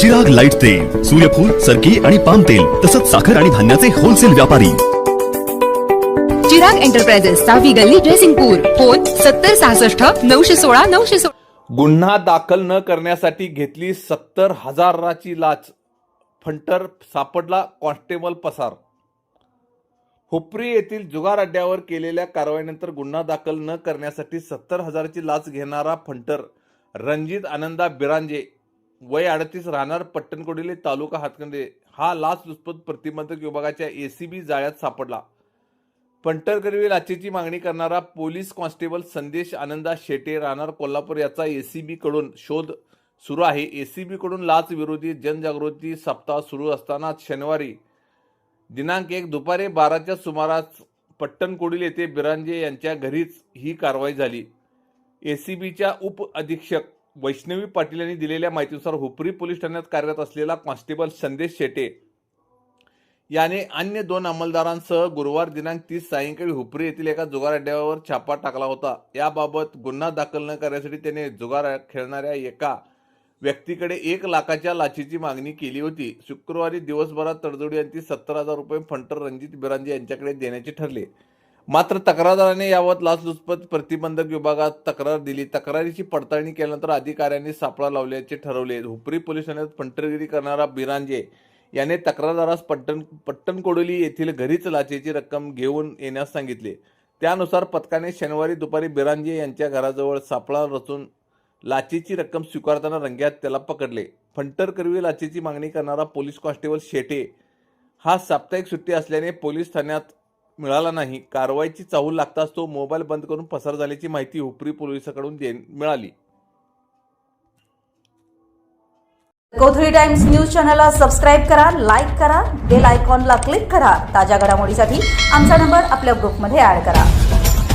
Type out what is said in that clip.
Chirag light तेल सूर्यफूल सरकी आणि पाम तेल तसंच साखर आणि धान्याचे होलसेल व्यापारी. चिराग एंटरप्राइजेस सहावी गल्ली ड्रेसिंगपूर फोन सत्तर सहासष्ट नऊशे सोळा नऊशे सोळा. गुन्हा दाखल न करण्यासाठी घेतली सत्तर हजाराची लाच. फंटर सापडला कॉन्स्टेबल पसार. हुपरी येथील जुगार अड्ड्यावर केलेल्या कारवाईनंतर गुन्हा दाखल न करण्यासाठी सत्तर हजाराची लाच घेणारा फंटर रणजित आनंदा बिरांजे वय अडतीस राहणार पट्टणकोडिले तालुका हातकंडे हा लाच लुचपत प्रतिबंधक विभागाच्या एसीबी जाळ्यात सापडला. पंटरकरवी लाचेची मागणी करणारा पोलीस कॉन्स्टेबल संदेश आनंदा शेटे राहणार कोल्हापूर याचा एसीबी कडून शोध सुरू आहे. एसीबी कडून लाच विरोधी जनजागृती सप्ताह सुरू असताना शनिवारी दिनांक एक दुपारी बाराच्या सुमारास पट्टणकोडील येथे बिरांजे यांच्या घरीच ही कारवाई झाली. एसीबीच्या उप अधीक्षक वैष्णवी पाटील यांनी दिलेल्या माहितीनुसार हुपरी पोलीस ठाण्यात कार्यरत असलेला कॉन्स्टेबल संदेश शेटे याने अन्य दोन अंमलदारांसह गुरुवार दिनांक तीस सायंकाळी हुपरी येथील एका जुगार अड्ड्यावर छापा टाकला होता. याबाबत गुन्हा दाखल न करण्यासाठी त्याने जुगार खेळणाऱ्या एका व्यक्तीकडे एक लाखाच्या लाचीची मागणी केली होती. शुक्रवारी दिवसभरात तडजोडी यांची सत्तर हजार रुपये फंटर रणजित बिरांजे यांच्याकडे देण्याचे ठरले. मात्र तक्रारदाराने यावर लाचलुचपत प्रतिबंधक विभागात तक्रार दिली. तक्रारीची पडताळणी केल्यानंतर अधिकाऱ्यांनी सापळा लावल्याचे ठरवले. हुपरी पोलीस ठाण्यात फंटरगिरी करणारा बिरांजे याने तक्रारदारास पट्टण पट्टणकोडोली येथील घरीच लाचेची रक्कम घेऊन येण्यास सांगितले. त्यानुसार पथकाने शनिवारी दुपारी बिरांजे यांच्या घराजवळ सापळा रचून लाचेची रक्कम स्वीकारताना रंग्यात त्याला पकडले. फंटर करवी लाचेची मागणी करणारा पोलीस कॉन्स्टेबल शेटे हा साप्ताहिक सुट्टी असल्याने पोलीस ठाण्यात मिळाला नाही. कारवाईची चाहूल लागताच तो मोबाईल बंद करून पसार झाल्याची माहिती उपरी पोलिसांकडून मिळाली. कोथळी टाइम्स न्यूज चॅनलला सबस्क्राईब करा लाईक करा बेल आयकॉनला क्लिक करा. ताज्या घडामोडीसाठी आमचा नंबर आपल्या ग्रुपमध्ये ऍड करा.